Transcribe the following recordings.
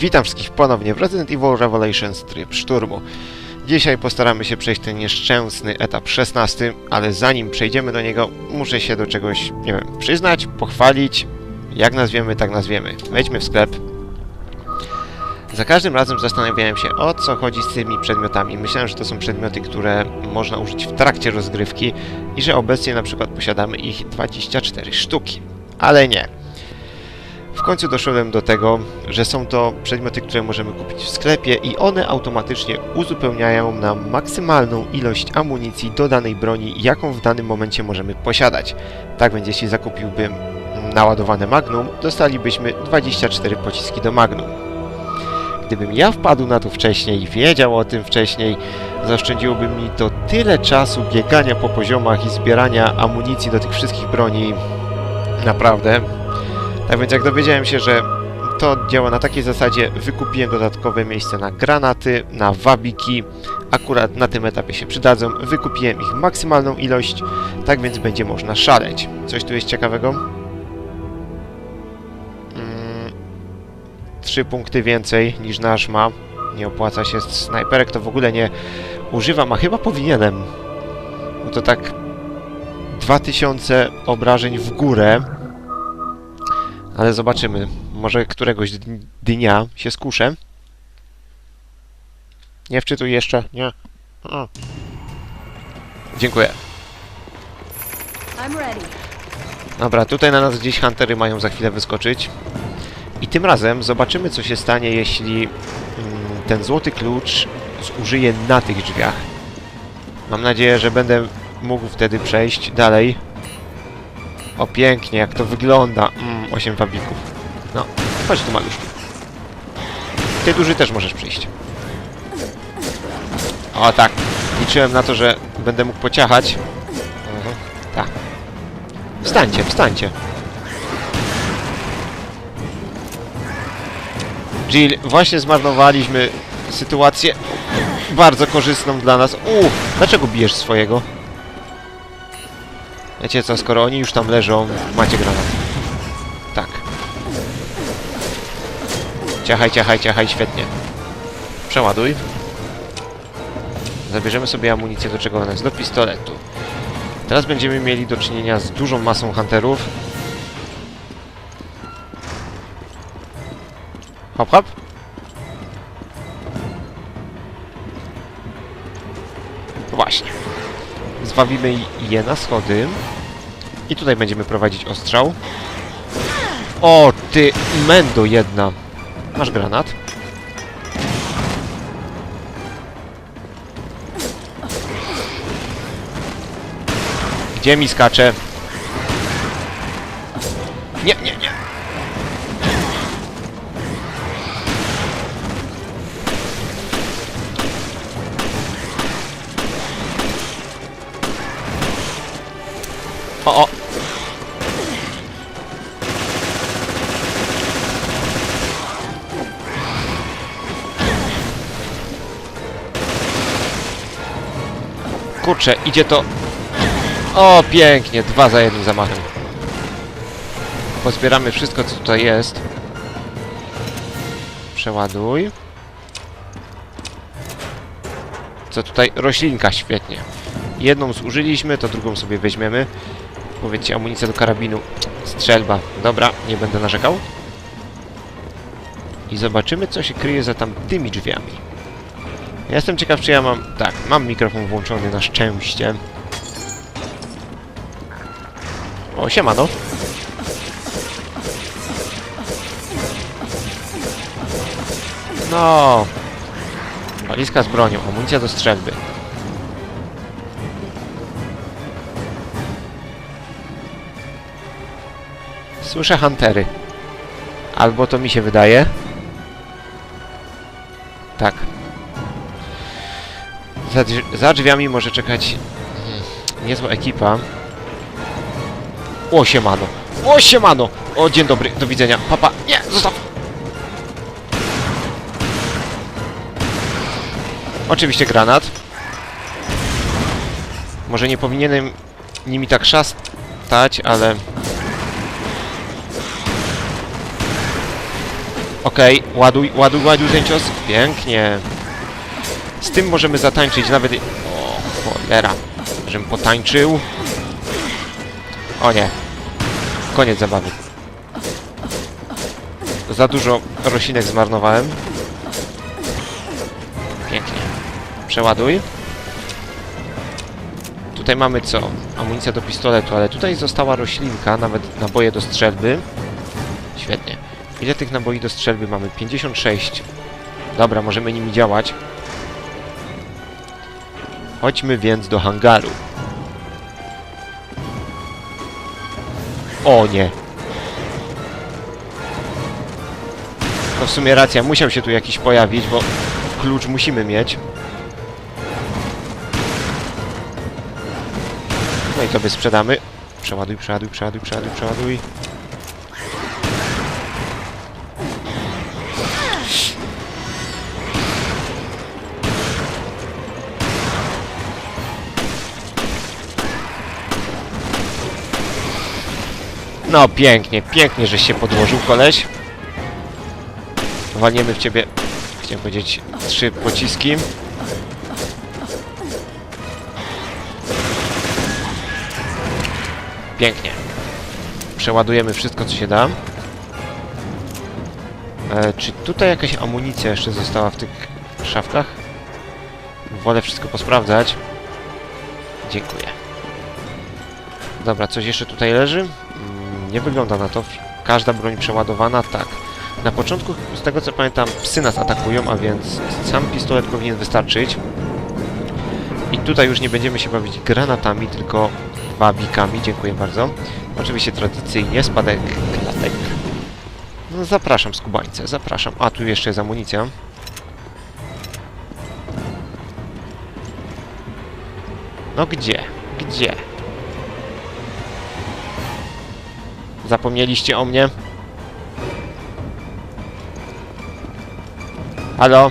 Witam wszystkich ponownie w Resident Evil Revelations tryb szturmu. Dzisiaj postaramy się przejść ten nieszczęsny etap 16, ale zanim przejdziemy do niego, muszę się do czegoś, nie wiem, przyznać, pochwalić. Jak nazwiemy, tak nazwiemy. Wejdźmy w sklep. Za każdym razem zastanawiałem się, o co chodzi z tymi przedmiotami. Myślałem, że to są przedmioty, które można użyć w trakcie rozgrywki i że obecnie na przykład posiadamy ich 24 sztuki. Ale nie. W końcu doszedłem do tego, że są to przedmioty, które możemy kupić w sklepie i one automatycznie uzupełniają nam maksymalną ilość amunicji do danej broni, jaką w danym momencie możemy posiadać. Tak więc jeśli zakupiłbym naładowane Magnum, dostalibyśmy 24 pociski do Magnum. Gdybym ja wpadł na to wcześniej i wiedział o tym wcześniej, zaoszczędziłoby mi to tyle czasu biegania po poziomach i zbierania amunicji do tych wszystkich broni. Naprawdę, tak więc jak dowiedziałem się, że to działa na takiej zasadzie, wykupiłem dodatkowe miejsce na granaty, na wabiki. Akurat na tym etapie się przydadzą. Wykupiłem ich maksymalną ilość, tak więc będzie można szaleć. Coś tu jest ciekawego? Mm, Trzy punkty więcej niż nasz ma. Nie opłaca się. Snajperek to w ogóle nie używam, a chyba powinienem. No to tak 2000 obrażeń w górę. Ale zobaczymy. Może któregoś dn- dnia się skuszę. Nie wczytuj jeszcze. Nie. O. Dziękuję. Dobra, tutaj na nas gdzieś huntery mają za chwilę wyskoczyć. I tym razem zobaczymy, co się stanie, jeśli mm, ten złoty klucz zużyję na tych drzwiach. Mam nadzieję, że będę mógł wtedy przejść dalej. O, pięknie, jak to wygląda. Mm, 8 wabików. No, chodź tu, maluszku. Ty duży też możesz przyjść. O, tak. Liczyłem na to, że będę mógł pociachać. Mhm, tak. Wstańcie, wstańcie. Jill, właśnie zmarnowaliśmy sytuację bardzo korzystną dla nas. U, dlaczego bijesz swojego? Wiecie co, skoro oni już tam leżą, macie granat. Ciachaj, ciachaj, ciachaj, świetnie. Przeładuj. Zabierzemy sobie amunicję, do czego ona jest? Do pistoletu. Teraz będziemy mieli do czynienia z dużą masą hunterów. Hop, hop. Właśnie. Zwabimy je na schody. I tutaj będziemy prowadzić ostrzał. O, ty mendo jedna. Masz granat. Gdzie mi skacze? Nie, nie, nie. O, o. Kurczę, idzie to o, pięknie, dwa za jednym zamachem. Pozbieramy wszystko, co tutaj jest. Przeładuj. Co tutaj? Roślinka, świetnie. Jedną zużyliśmy, to drugą sobie weźmiemy. Powiedzcie, amunicja do karabinu. Strzelba. Dobra, nie będę narzekał. I zobaczymy, co się kryje za tamtymi drzwiami. Jestem ciekaw, czy ja mam... Tak, mam mikrofon włączony na szczęście. O, siemano. No. Walizka z bronią, amunicja do strzelby. Słyszę huntery. Albo to mi się wydaje. Tak. Za, za drzwiami może czekać mm, niezła ekipa. O, siemano. O, siemano. O, dzień dobry, do widzenia. Papa, nie, zostaw. Oczywiście granat. Może nie powinienem nimi tak szastać, ale... Okej, ładuj, ładuj, ładuj ten cios. Pięknie. Z tym możemy zatańczyć nawet... O, cholera. Żebym potańczył. O nie. Koniec zabawy. Za dużo roślinek zmarnowałem. Pięknie. Przeładuj. Tutaj mamy co? Amunicja do pistoletu, ale tutaj została roślinka, nawet naboje do strzelby. Świetnie. Ile tych naboi do strzelby mamy? 56. Dobra, możemy nimi działać. Chodźmy więc do hangaru. O nie. No w sumie racja, musiał się tu jakiś pojawić, bo klucz musimy mieć. No i sobie sprzedamy. Przeładuj, przeładuj, przeładuj, przeładuj, przeładuj. No pięknie, pięknie, żeś się podłożył, koleś. Walniemy w ciebie, chciałem powiedzieć, trzy pociski. Pięknie. Przeładujemy wszystko, co się da. E, czy tutaj jakaś amunicja jeszcze została w tych szafkach? Wolę wszystko posprawdzać. Dziękuję. Dobra, coś jeszcze tutaj leży? Nie wygląda na to. Każda broń przeładowana? Tak. Na początku, z tego co pamiętam, psy nas atakują, a więc sam pistolet powinien wystarczyć. I tutaj już nie będziemy się bawić granatami, tylko wabikami. Dziękuję bardzo. Oczywiście tradycyjnie spadek klatek. No zapraszam skubańce, zapraszam. A, tu jeszcze jest amunicja. No gdzie? Gdzie? Zapomnieliście o mnie? Halo?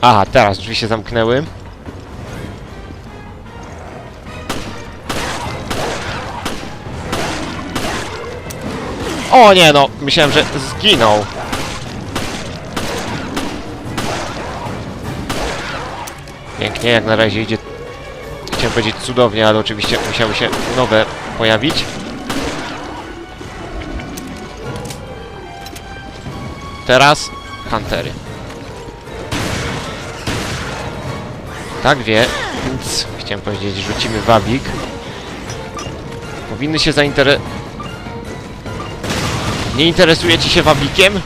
Aha, teraz drzwi się zamknęły. O nie no, myślałem, że zginął. Pięknie, jak na razie idzie, powiedzieć cudownie, ale oczywiście musiały się nowe pojawić. Teraz Huntery. Tak wie, więc chciałem powiedzieć, rzucimy wabik. Powinny się zainteresować... Nie interesuje ci się wabikiem?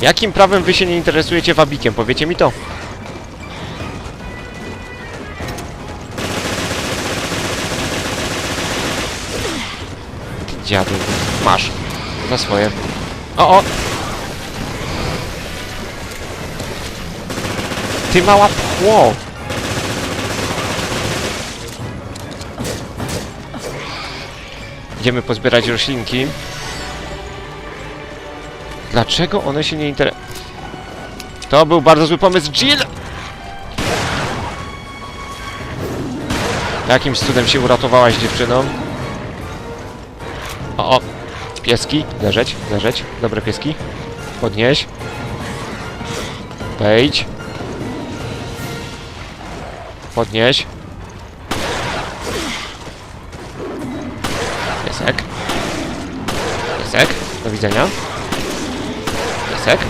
Jakim prawem wy się nie interesujecie wabikiem? Powiecie mi to. Dziadu, masz. Za swoje. O, o! Ty mała pchło! Idziemy pozbierać roślinki. Dlaczego one się nie interesują? To był bardzo zły pomysł, Jill! Jakimś cudem się uratowałaś, dziewczyną. O, o! Pieski, leżeć, leżeć. Dobre pieski. Podnieś. Wejdź. Podnieś. Piesek. Piesek. Do widzenia. Piesek.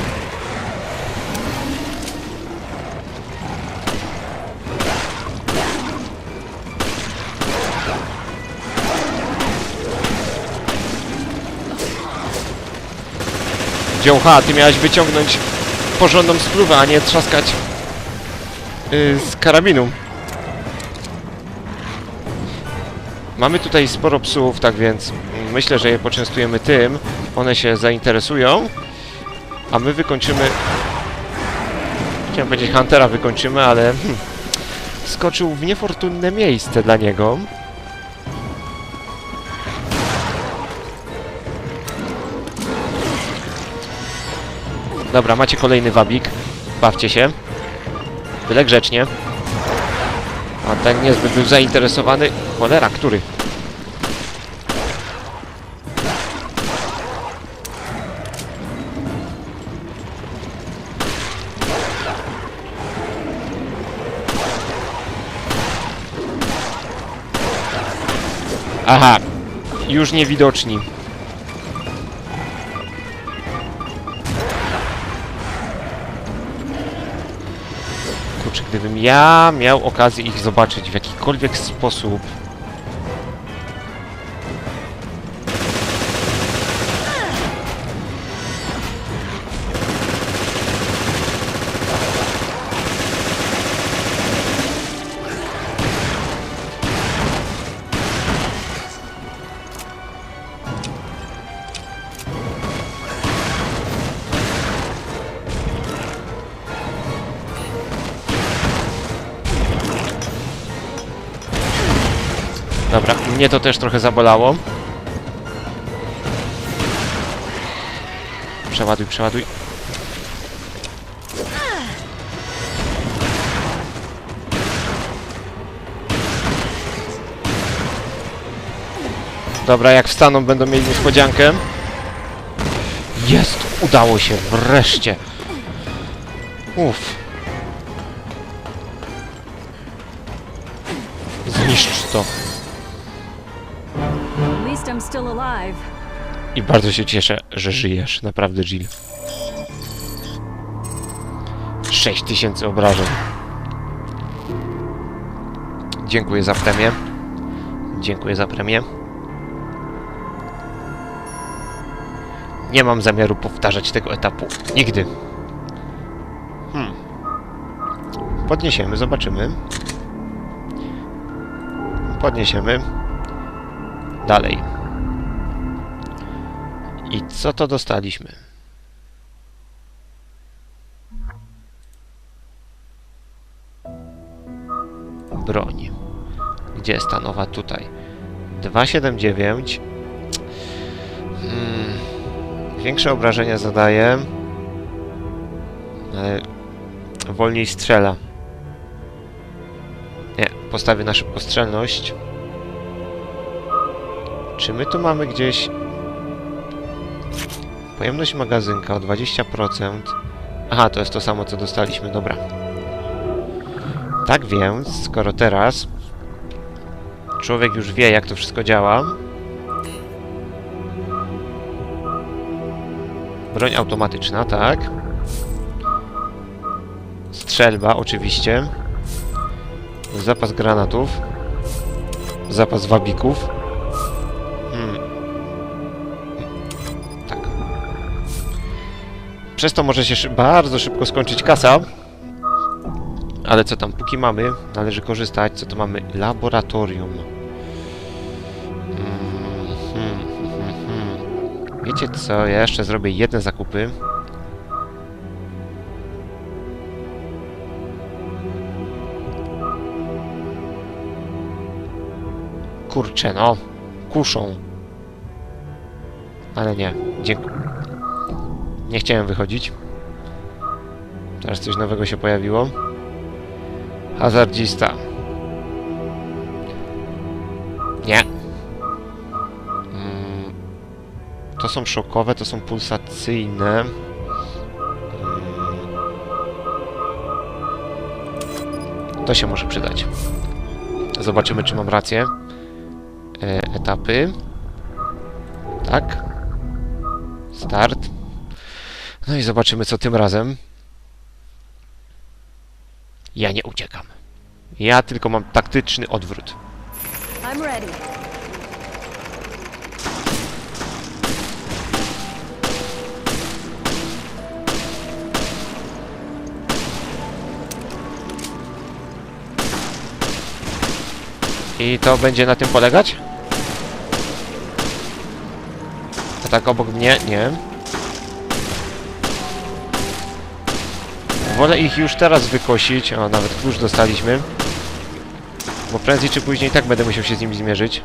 Dziołcha, ty miałeś wyciągnąć porządną spluwę, a nie trzaskać yy, z karabinu. Mamy tutaj sporo psów, tak więc myślę, że je poczęstujemy tym. One się zainteresują, a my wykończymy... Chciałem powiedzieć Huntera wykończymy, ale... Hmm, skoczył w niefortunne miejsce dla niego. Dobra, macie kolejny wabik. Bawcie się. Byle grzecznie. A ten niezbyt był zainteresowany. Cholera, który? Aha, już niewidoczni. Kurczę, gdybym ja miał okazję ich zobaczyć w jakikolwiek sposób. Dobra, mnie to też trochę zabolało. Przeładuj, przeładuj. Dobra, jak wstaną, będą mieli niespodziankę. Jest! Udało się! Wreszcie! Uff. Zniszcz to. I bardzo się cieszę, że żyjesz. Naprawdę, Jill. 6000 obrażeń. Dziękuję za premię. Dziękuję za premię. Nie mam zamiaru powtarzać tego etapu. Nigdy. Hmm. Podniesiemy, zobaczymy. Podniesiemy. Dalej. I co to dostaliśmy? Broń. Gdzie jest ta nowa? Tutaj. 279. Hmm. Większe obrażenia zadaje. Ale wolniej strzela. Nie, postawię na szybkostrzelność. Czy my tu mamy gdzieś Pojemność magazynka o 20%. Aha, to jest to samo, co dostaliśmy, dobra. Tak więc, skoro teraz człowiek już wie, jak to wszystko działa. Broń automatyczna, tak. Strzelba, oczywiście. Zapas granatów. Zapas wabików. Przez to może się bardzo szybko skończyć kasa. Ale co tam, póki mamy, należy korzystać. Co to mamy? Laboratorium. Mm, hmm, hmm, hmm. Wiecie co? Ja jeszcze zrobię jedne zakupy. Kurczę, no. Kuszą. Ale nie. Dziękuję. Nie chciałem wychodzić. Teraz coś nowego się pojawiło. Hazardzista. Nie. Mm, To są szokowe, to są pulsacyjne. Mm. To się może przydać. Zobaczymy, czy mam rację. E, etapy. Tak. Start. No i zobaczymy, co tym razem. Ja nie uciekam. Ja tylko mam taktyczny odwrót. I'm ready. I to będzie na tym polegać? A tak obok mnie? Nie. Wolę ich już teraz wykosić. O, nawet klucz dostaliśmy. Bo prędzej czy później tak będę musiał się z nimi zmierzyć.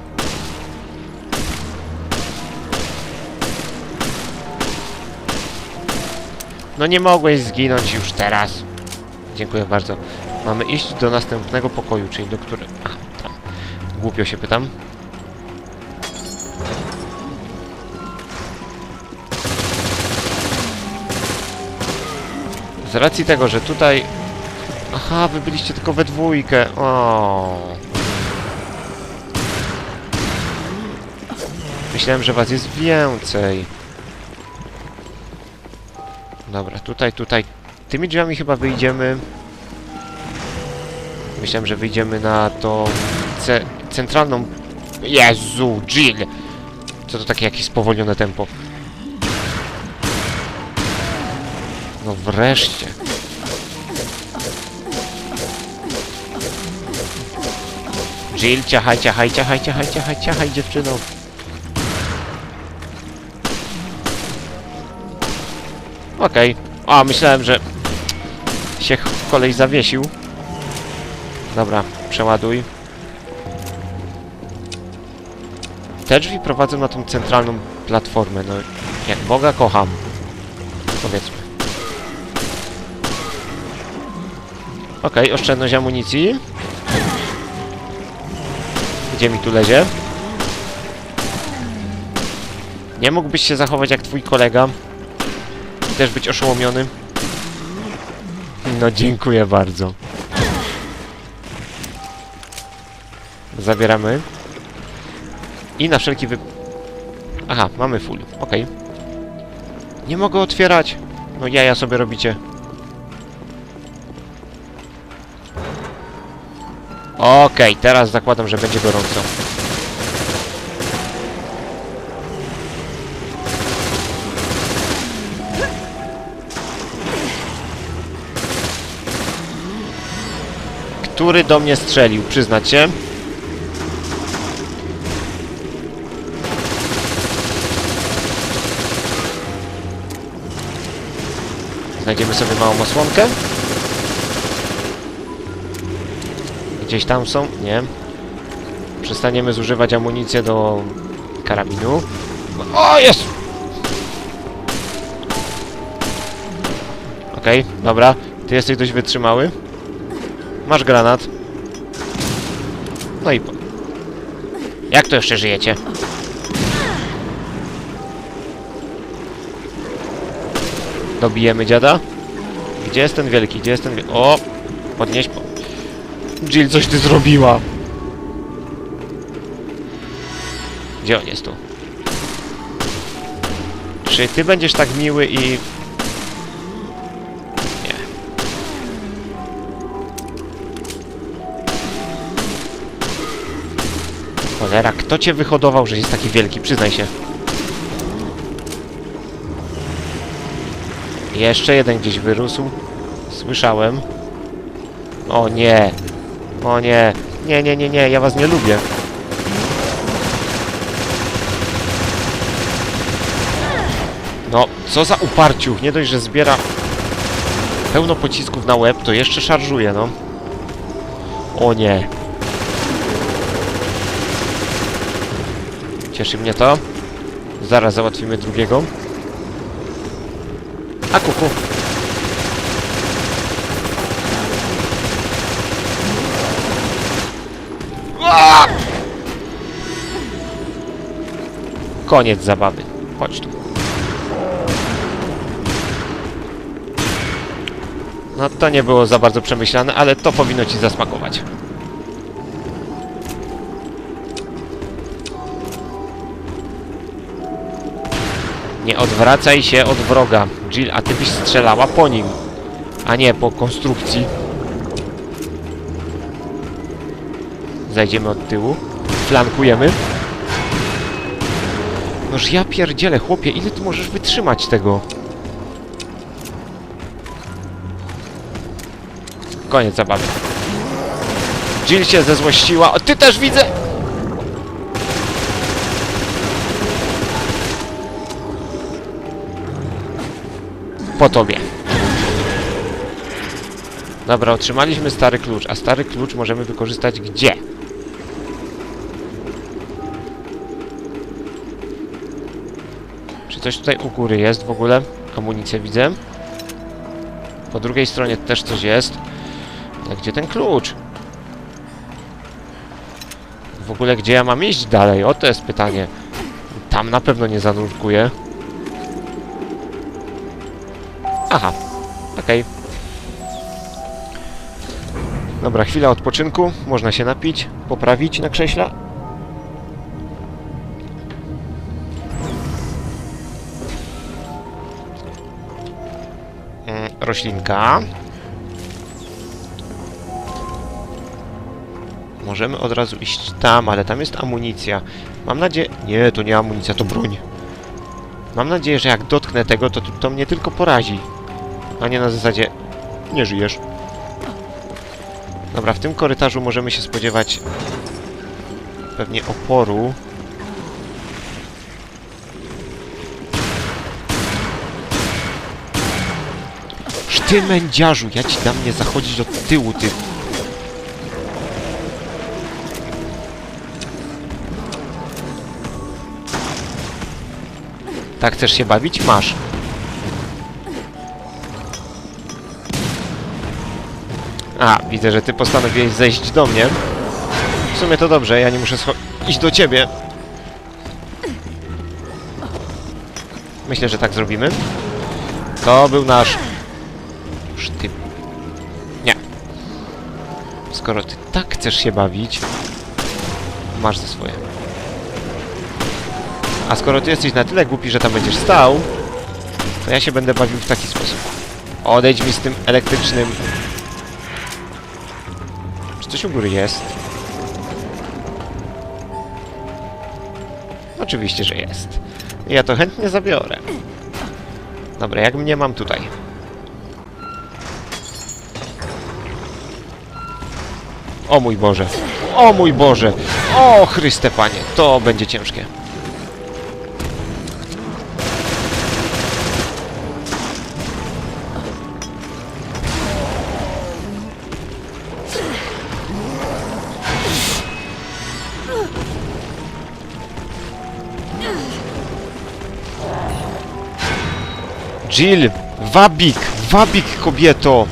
No nie mogłeś zginąć już teraz. Dziękuję bardzo. Mamy iść do następnego pokoju, czyli do którego... A, tam. Głupio się pytam. Z racji tego, że tutaj... Aha, wy byliście tylko we dwójkę. O. Myślałem, że was jest więcej. Dobra, tutaj, tutaj. Tymi drzwiami chyba wyjdziemy. Myślałem, że wyjdziemy na tą ce centralną... Jezu, Jill! Co to takie jakieś spowolnione tempo? No wreszcie. Jill, ciachaj, ciachaj, ciachaj, ciachaj, ciachaj, ciachaj, dziewczyno. Okej. A, myślałem, że się ch- kolej zawiesił. Dobra, przeładuj. Te drzwi prowadzą na tą centralną platformę, no jak Boga kocham. Powiedzmy. Okej, oszczędność amunicji. Gdzie mi tu lezie? Nie mógłbyś się zachować jak twój kolega? I też być oszołomiony? No dziękuję bardzo. Zabieramy. I na wszelki wy... Aha, mamy full. Okej. Nie mogę otwierać. No jaja sobie robicie. Okej, teraz zakładam, że będzie gorąco. Który do mnie strzelił, przyznać się? Znajdziemy sobie małą osłonkę. Gdzieś tam są? Nie. Przestaniemy zużywać amunicję do karabinu. O, jest! Okej, dobra. Ty jesteś dość wytrzymały. Masz granat. No i po... Jak to jeszcze żyjecie? Dobijemy dziada. Gdzie jest ten wielki? Gdzie jest ten wielki? O! Podnieś... Po... Jill, coś ty zrobiła! Gdzie on jest tu? Czy ty będziesz tak miły i... Nie. Cholera, kto cię wyhodował, że jest taki wielki? Przyznaj się. Jeszcze jeden gdzieś wyrósł. Słyszałem. O nie. O nie. Nie, nie, nie, nie. Ja was nie lubię. No, co za uparciuch. Nie dość, że zbiera pełno pocisków na łeb, to jeszcze szarżuje, no. O nie. Cieszy mnie to. Zaraz załatwimy drugiego. A kuku. Koniec zabawy. Chodź tu. No to nie było za bardzo przemyślane, ale to powinno ci zasmakować. Nie odwracaj się od wroga. Jill, a ty byś strzelała po nim, a nie po konstrukcji. Zajdziemy od tyłu. Flankujemy. Noż ja pierdzielę, chłopie, ile ty możesz wytrzymać tego? Koniec zabawy. Jill się zezłościła. O, ty też widzę! Po tobie. Dobra, otrzymaliśmy stary klucz, a stary klucz możemy wykorzystać gdzie? Coś tutaj u góry jest w ogóle? Amunicję widzę. Po drugiej stronie też coś jest. Ale gdzie ten klucz? W ogóle gdzie ja mam iść dalej? O to jest pytanie. Tam na pewno nie zanurkuję. Aha, okej. Dobra, chwila odpoczynku. Można się napić, poprawić na krześle. Roślinka. Możemy od razu iść tam, ale tam jest amunicja. Mam nadzieję... Nie, to nie amunicja, to broń. Mam nadzieję, że jak dotknę tego, to to mnie tylko porazi. A nie na zasadzie... Nie żyjesz. Dobra, w tym korytarzu możemy się spodziewać... Pewnie oporu. Ty mędziarzu, ja ci dam nie zachodzić od tyłu, ty. Tak chcesz się bawić? Masz. A, widzę, że ty postanowiłeś zejść do mnie. W sumie to dobrze, ja nie muszę iść do ciebie. Myślę, że tak zrobimy. To był nasz Sztyp. Nie. Skoro ty tak chcesz się bawić, masz za swoje. A skoro ty jesteś na tyle głupi, że tam będziesz stał, to ja się będę bawił w taki sposób. Odejdź mi z tym elektrycznym... Czy coś u góry jest? Oczywiście, że jest. Ja to chętnie zabiorę. Dobra, jak mnie mam tutaj? O mój Boże. O mój Boże. O Chryste Panie. To będzie ciężkie. Jill! Wabik! Wabik, kobieto!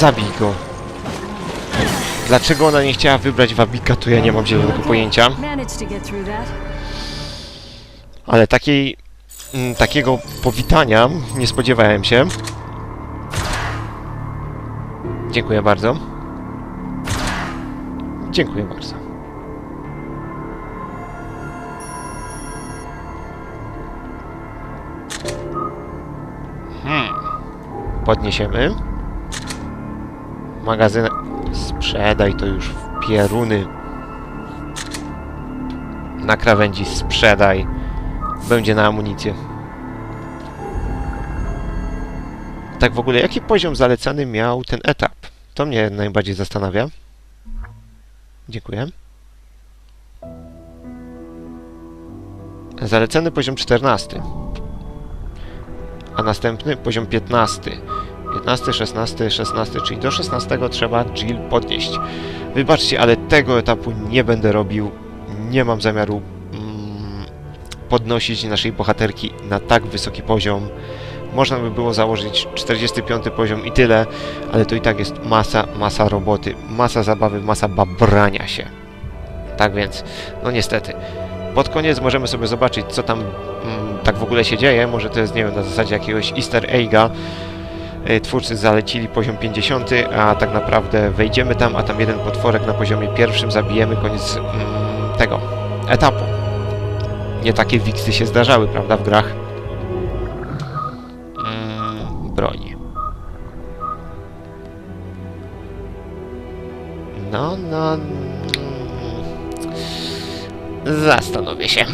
Zabij go. Dlaczego ona nie chciała wybrać Wabika, to ja nie mam zielonego pojęcia. Ale takiej... mm, takiego powitania nie spodziewałem się. Dziękuję bardzo. Dziękuję bardzo. Hmm. Podniesiemy. Magazyn... Sprzedaj to już w pieruny. Na krawędzi sprzedaj. Będzie na amunicję. Tak w ogóle, jaki poziom zalecany miał ten etap? To mnie najbardziej zastanawia. Dziękuję. Zalecany poziom 14. A następny poziom 15. 15, 16, 16, czyli do 16 trzeba Jill podnieść. Wybaczcie, ale tego etapu nie będę robił. Nie mam zamiaru mm, podnosić naszej bohaterki na tak wysoki poziom. Można by było założyć 45 poziom i tyle, ale to i tak jest masa, masa roboty, masa zabawy, masa babrania się. Tak więc, no niestety. Pod koniec możemy sobie zobaczyć, co tam mm, tak w ogóle się dzieje. Może to jest, nie wiem, na zasadzie jakiegoś easter egga. Y, Twórcy zalecili poziom 50, a tak naprawdę wejdziemy tam, a tam jeden potworek na poziomie pierwszym zabijemy, koniec mm, tego etapu. Nie takie wiksy się zdarzały, prawda, w grach? Mm, broń. No, no... mm, Zastanowię się.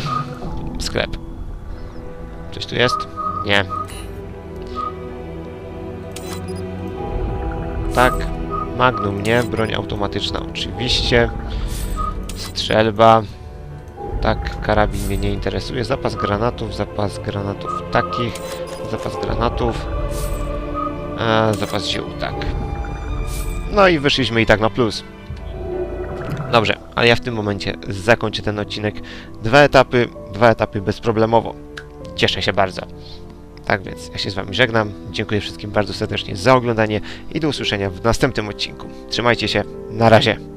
Sklep. Coś tu jest? Nie. Tak. Magnum, nie. Broń automatyczna, oczywiście. Strzelba. Tak, karabin mnie nie interesuje. Zapas granatów, zapas granatów takich, zapas granatów, a, zapas ziół, tak. No i wyszliśmy i tak na plus. Dobrze, ale ja w tym momencie zakończę ten odcinek. Dwa etapy, dwa etapy bezproblemowo. Cieszę się bardzo. Tak więc ja się z Wami żegnam. Dziękuję wszystkim bardzo serdecznie za oglądanie i do usłyszenia w następnym odcinku. Trzymajcie się, na razie.